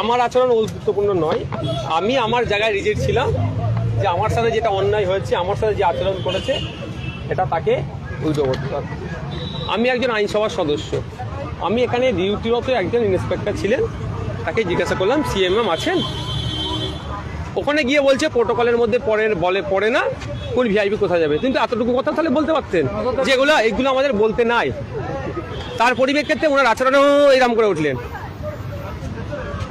আমার আচরণ গুরুত্বপূর্ণ নয়। আমি আমার জায়গায় রিজেক্ট ছিলাম যে আমার সাথে যেটা অন্যায় হয়েছে, আমার সাথে যে আচরণ করেছে, এটা তাকে উইডো করতে হবে। আমি একজন আইনসভার সদস্য। আমি এখানে ডিউটিরত একজন ইন্সপেক্টর ছিলেন। তাকে জিজ্ঞাসা করলাম সিএমএম আছেন? ওখানে গিয়ে বলছে, প্রোটোকলের মধ্যে পড়ে, বলে পড়ে না, কোন ভিআইপি কোথায় যাবে? কিন্তু এতটুকু কথা তাহলে বলতে পারতেন। যেগুলো এগুলো আমাদের বলতে নাই। তার পরিপ্রেক্ষিতে ওনার আচরণও এরকম করে উঠলেন।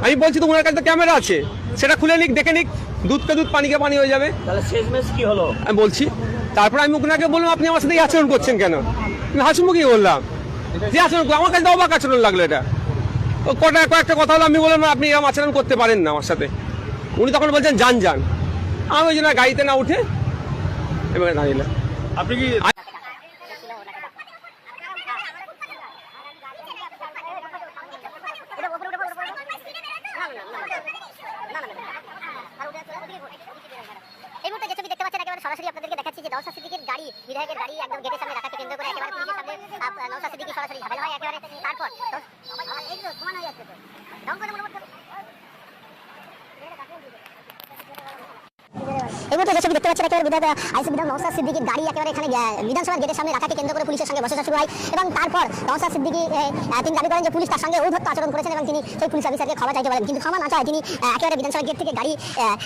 আমি বলছি তো ওনার কাছে ক্যামেরা আছে। সেটা খুলে নিক দেখে নিক। দুধকে দুধ পানিকে পানি হয়ে যাবে। তাহলে শেষমেশ কি হলো? আমি বলছি তারপর আমি ওনাকে বললাম আপনি আমার সাথে আচরণ করছেন কেন? আমি হাসিমুখী বললাম যে আচরণ কর- আমার কাছে তো অবাক আচরণ লাগল এটা। ও কটা কয়েকটা কথা হলো আমি বললাম আপনি এরকম আচরণ করতে পারেন না আমার সাথে। উনি তখন বলছেন যান যান। আমি ওই জন্য গাড়িতে না উঠে এবারে দাঁড়িয়ে আপনি কি এই মুহূর্তে যে ছবি দেখতে পাচ্ছেন একেবারে সরাসরি নওশাদ সিদ্দিকের গাড়ি বিধায়কের গাড়ি একদম গেটের সামনে রাখাকে কেন্দ্র করে একেবারে পুলিশের সামনে আপ, সিদ্দিকি সরাসরি ঝামেলা হয় একেবারে। তারপর সমান হয়ে যাচ্ছে তো। দম করে মোটামুটি এই মুহূর্তে যে ছবি দেখতে পাচ্ছেন একেবারে বিধায়ক আইসি বিধায়ক নওশাদ সিদ্দিকীর গাড়ি একেবারে এখানে বিধানসভার গেটের সামনে রাখাকে কেন্দ্র করে পুলিশের সঙ্গে বসে শুরু হয় এবং তারপর নওশাদ সিদ্দিকী তিনি দাবি করেন যে পুলিশ তার সঙ্গে ঔদ্ধত্য আচরণ করেছেন এবং তিনি সেই পুলিশ অফিসারকে ক্ষমা চাইতে বলেন। কিন্তু ক্ষমা না চায় তিনি একেবারে বিধানসভা গেট থেকে গাড়ি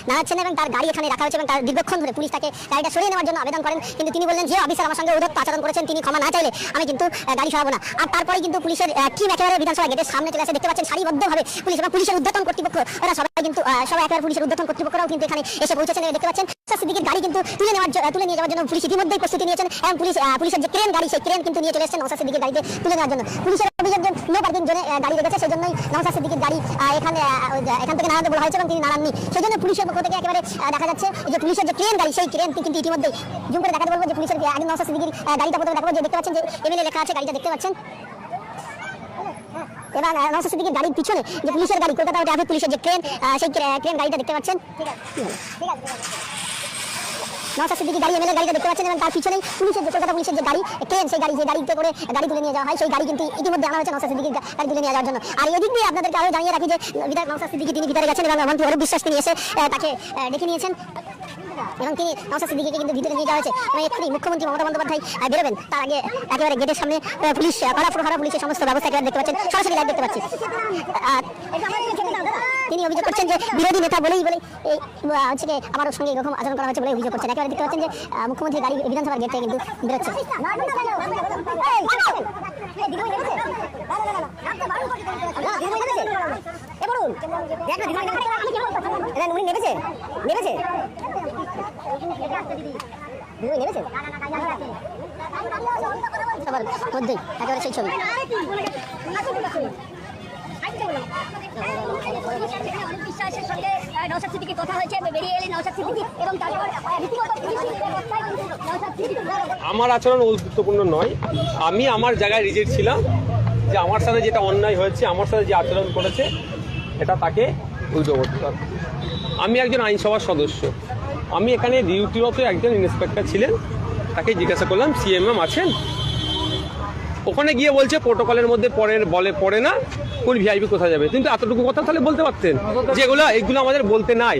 নাড়াচ্ছেন এবং তার গাড়ি এখানে রাখা হয়েছে এবং তার দীর্ঘক্ষণ ধরে পুলিশ তাকে গাড়িটা সরিয়ে নেওয়ার জন্য আবেদন করেন। কিন্তু তিনি বললেন, যে অফিসার আমার সঙ্গে ঔদ্ধত্য আচরণ করেছেন, তিনি ক্ষমা না চাইলে আমি কিন্তু গাড়ি সরাবো না। আর তারপরে কিন্তু পুলিশের টিম একেবারে বিধানসভা গেটের সামনে চলে আসে। দেখতে পাচ্ছেন সারিবদ্ধভাবে পুলিশ এবং পুলিশের উদ্যতন কর্তৃপক্ষ ওরা সবাই কিন্তু সবাই একেবারে পুলিশের উদ্যতন কর্তৃপক্ষরাও কিন্তু এখানে এসে পৌঁছেছেন দেখতে পাচ্ছেন। সিদ্দিকীর গাড়ি কিন্তু তুলে নেওয়ার তুলে নিয়ে যাওয়ার জন্য পুলিশ ইতিমধ্যেই প্রস্তুতি নিয়েছেন এবং পুলিশ পুলিশের যে ক্রেন গাড়ি, সেই ক্রেন কিন্তু নিয়ে চলে এসেছেন নওশাদ সিদ্দিকীর গাড়িতে তুলে নেওয়ার জন্য। পুলিশের অভিযোগ যে নো পার্কিং জোনে গাড়ি রেখেছে সেই জন্যই নওশাদ সিদ্দিকীর গাড়ি এখানে এখান থেকে নাড়াতে বলা হয়েছে এবং তিনি নাড়াননি। সেই জন্য পুলিশের পক্ষ থেকে একেবারে দেখা যাচ্ছে যে পুলিশের যে ক্রেন গাড়ি, সেই ক্রেন কিন্তু ইতিমধ্যেই জুম করে দেখাতে বলব যে পুলিশের আগে নওশাদ সিদ্দিকীর গাড়িটা প্রথমে দেখাবো। যে দেখতে পাচ্ছেন যে এমএলএ লেখা আছে, গাড়িটা দেখতে পাচ্ছেন। এবং সিদ্দিকীর গাড়ির পিছনে যে পুলিশের গাড়ি, কলকাতা ট্রাফিক পুলিশের যে ট্রেন সেই ট্রেন গাড়িটা দেখতে পাচ্ছেন? আছে গাড়ি, এমএলএ গাড়িটা দেখতে পাচ্ছেন, এবং তার পিছনেই পুলিশের যে কলকাতা পুলিশের যে গাড়ি ট্রেন, সেই গাড়ি গাড়িতে করে গাড়ি তুলে নিয়ে যাওয়া হয়। সেই গাড়ি কিন্তু ইতিমধ্যে আনা হয়েছে নওশাদ সিদ্দিকীর গা- গাড়ি তুলে নিয়ে যাওয়ার জন্য। আর এদিক দিয়ে আপনাদেরকে আরও জানিয়ে রাখি যে, বিধায়ক সিদ্দিকী, তিনি ভিতরে গেছেন, এবং এমনকি অরূপ বিশ্বাস তিনি এসে তাকে ডেকে নিয়েছেন। এবং তিনি নওশাদ সিদ্দিকীকে কিন্তু ভিতরে নিয়ে যাওয়া হয়েছে এবং এক্ষুনি মুখ্যমন্ত্রী মমতা বন্দ্যোপাধ্যায় বেরোবেন তার আগে একেবারে গেটের সামনে পুলিশ পাড়া প্রহারা পুলিশের সমস্ত ব্যবস্থা একেবারে দেখতে পাচ্ছেন সরাসরি লাইভ দেখতে পাচ্ছি তিনি অভিযোগ করছেন যে বিরোধী নেতা বলেই বলে এই হচ্ছে আমার সঙ্গে এরকম আচরণ করা হয়েছে বলে অভিযোগ করছেন একেবারে দেখতে পাচ্ছেন যে মুখ্যমন্ত্রী গাড়ি বিধানসভার গেট থেকে কিন্তু বেরোচ্ছে উনি নেমেছে নেমেছে মধ্যেই একেবারে সেই ছবি। আমার আচরণ গুরুত্বপূর্ণ নয়। আমি আমার জায়গায় রিজেক্ট ছিলাম যে আমার সাথে যেটা অন্যায় হয়েছে, আমার সাথে যে আচরণ করেছে, এটা তাকে উইডো করতে আমি একজন আইনসভার সদস্য। আমি এখানে ডিউটিরত একজন ইন্সপেক্টর ছিলেন তাকে জিজ্ঞাসা করলাম সিএমএম আছেন? ওখানে গিয়ে বলছে প্রোটোকলের মধ্যে পড়ে বলে পড়ে না কোন ভিআইপি কোথায় যাবে? কিন্তু এতটুকু কথা তাহলে বলতে পারতেন। যেগুলো এইগুলো আমাদের বলতে নাই।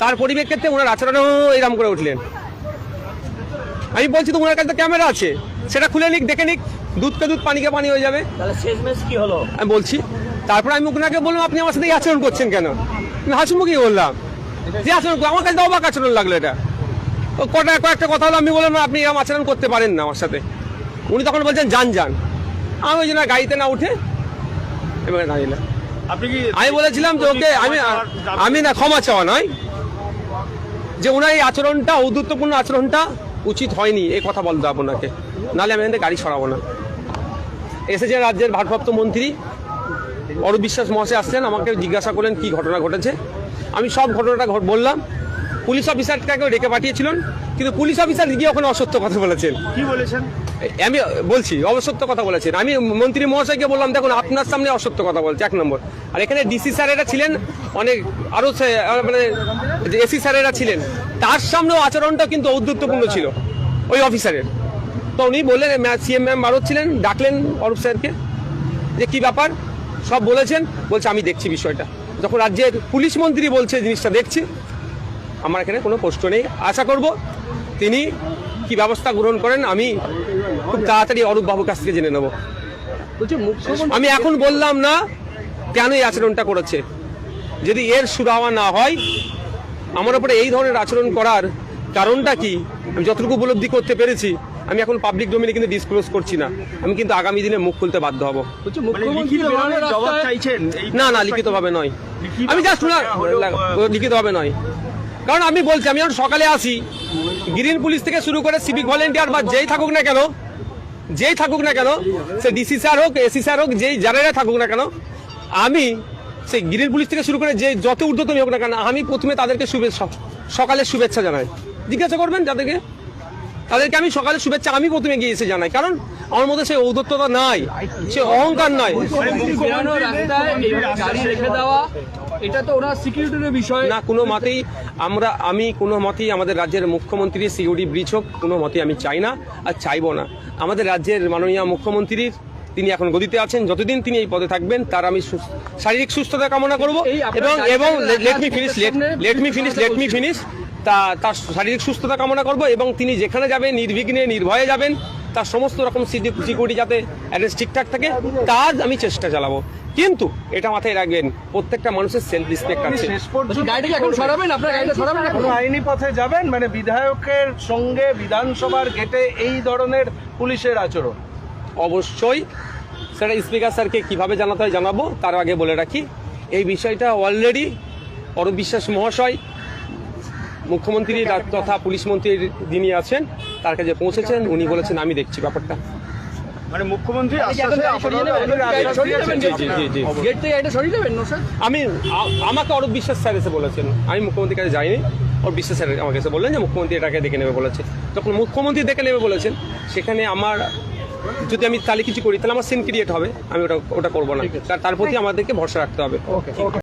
তার পরিপ্রেক্ষিতে ওনার আচরণও এরকম করে উঠলেন। আমি বলছি তো ওনার কাছে তো ক্যামেরা আছে। সেটা খুলে নিক দেখে নিক। দুধকে দুধ পানিকে পানি হয়ে যাবে। কি হলো? আমি বলছি তারপর আমি ওনাকে বললাম আপনি আমার সাথে এই আচরণ করছেন কেন? আমি হাসিমুখী বললাম যে আচরণ আমার কাছে তো অবাক আচরণ লাগল এটা। ও কটা কয়েকটা কথা হলো আমি বললাম আপনি এরকম আচরণ করতে পারেন না আমার সাথে। উনি তখন বলছেন যান যান। আমি ওই জন্য গাড়িতে না উঠে এবারে দাঁড়িয়ে আপনি আমি বলেছিলাম যে ওকে আমি আমি না ক্ষমা চাওয়া নয়। যে ওনার এই আচরণটা ঔদ্ধত্যপূর্ণ আচরণটা উচিত হয়নি এই কথা বলতে আপনাকে নাহলে আমি এখান গাড়ি সরাবো না। এসেছে রাজ্যের ভারপ্রাপ্ত মন্ত্রী। অরূপ বিশ্বাস মহাশয় আসছেন আমাকে জিজ্ঞাসা করলেন কি ঘটনা ঘটেছে। আমি সব ঘটনাটা বললাম। পুলিশ অফিসারটাকে ডেকে পাঠিয়েছিলেন কিন্তু পুলিশ অফিসার গিয়ে ওখানে অসত্য কথা বলেছেন। কি বলেছেন? আমি বলছি অসত্য কথা বলেছেন। আমি মন্ত্রী মহাশয়কে বললাম দেখুন আপনার সামনে অসত্য কথা বলছে এক নম্বর। আর এখানে ডিসি স্যারেরা ছিলেন অনেক আরও মানে এসি স্যারেরা ছিলেন। তার সামনেও আচরণটা কিন্তু ঔদ্ধত্যপূর্ণ ছিল ওই অফিসারের। তো উনি বললেন সিএম ম্যাম ভারত ছিলেন ডাকলেন অরূপ স্যারকে যে কি ব্যাপার? সব বলেছেন বলছে আমি দেখছি বিষয়টা। যখন রাজ্যের পুলিশ মন্ত্রী বলছে জিনিসটা দেখছি আমার এখানে কোনো প্রশ্ন নেই। আশা করব তিনি কি ব্যবস্থা গ্রহণ করেন আমি খুব তাড়াতাড়ি অরূপ বাবুর কাছ থেকে জেনে নেব। আমি এখন বললাম না কেন এই আচরণটা করেছে। যদি এর সুরাহা না হয় আমার উপরে এই ধরনের আচরণ করার কারণটা কি? আমি যতটুকু উপলব্ধি করতে পেরেছি আমি এখন পাবলিক ডোমিনে কিন্তু ডিসক্লোজ করছি না। আমি কিন্তু আগামী দিনে মুখ খুলতে বাধ্য হব। মানে মুখ্যমন্ত্রী লিখিতভাবে বেরোনোর জবাব রাস্তায়- চাইছেন? এই না না লিখিতভাবে নয়। আমি জাস্ট লিখিতভাবে নয়। কারণ আমি বলছি আমি যখন সকালে আসি। গ্রিন পুলিশ থেকে শুরু করে সিভিক ভলেন্টিয়ার বা যেই থাকুক না কেন যেই থাকুক না কেন সে ডিসি স্যার হোক এসি স্যার হোক যেই যারা থাকুক না কেন আমি সেই গ্রিন পুলিশ থেকে শুরু করে যে যত ঊর্ধ্বতন হোক না কেন আমি প্রথমে তাদেরকে শুভেচ্ছা সকালে শুভেচ্ছা জানাই। জিজ্ঞাসা করবেন যাদেরকে? তাদেরকে আমি সকালে শুভেচ্ছা আমি প্রথমে গিয়ে এসে জানাই। কারণ আমার মধ্যে সেই ঔদত্ততা নাই সে অহংকার নয় মুখ্যমন্ত্রী বেরোনোর রাস্তায় এইভাবে গাড়ি রেখে দেওয়া এটা তো ওনার সিকিউরিটির বিষয়। না কোনো মতেই আমরা আমি কোনো মতেই আমাদের রাজ্যের মুখ্যমন্ত্রী সিকিউরিটি ব্রিচ হোক কোনো মতেই আমি চাই না আর চাইব না। আমাদের রাজ্যের মাননীয় মুখ্যমন্ত্রীর তিনি এখন গদিতে আছেন যতদিন তিনি এই পদে থাকবেন তার আমি শারীরিক সুস্থতা কামনা করব। এবং এবং let me finish let me finish let me finish তা তার শারীরিক সুস্থতা কামনা করব এবং তিনি যেখানে যাবেন নির্বিঘ্নে নির্ভয়ে যাবেন তার সমস্ত রকম সিকিউরিটি যাতে অ্যারেঞ্জ ঠিকঠাক থাকে তার আমি চেষ্টা চালাবো। কিন্তু এটা মাথায় রাখবেন প্রত্যেকটা মানুষের সেলফ রেসপেক্ট আছে সরাবেন আইনি পথে যাবেন মানে বিধায়কের সঙ্গে বিধানসভার গেটে এই ধরনের পুলিশের আচরণ। অবশ্যই সেটা স্পিকার স্যারকে কীভাবে জানাতে হয় জানাব তার আগে বলে রাখি এই বিষয়টা অলরেডি অরূপ বিশ্বাস মহাশয় মুখ্যমন্ত্রী তথা পুলিশ মন্ত্রী যিনি আছেন তার কাছে পৌঁছেছেন উনি বলেছেন আমি দেখছি ব্যাপারটা। মানে মুখ্যমন্ত্রী আমি আমাকে অরূপ বিশ্বাস স্যার এসে বলেছেন। আমি মুখ্যমন্ত্রীর কাছে যাইনি। অরূপ বিশ্বাস স্যার বললেন যে মুখ্যমন্ত্রী এটাকে দেখে নেবে বলেছে। মুখ্যমন্ত্রী দেখে নেবে বলেছেন সেখানে আমার যদি আমি তাহলে কিছু করি তাহলে আমার সিন ক্রিয়েট হবে। আমি ওটা ওটা করব না। তার প্রতি আমাদেরকে ভরসা রাখতে হবে।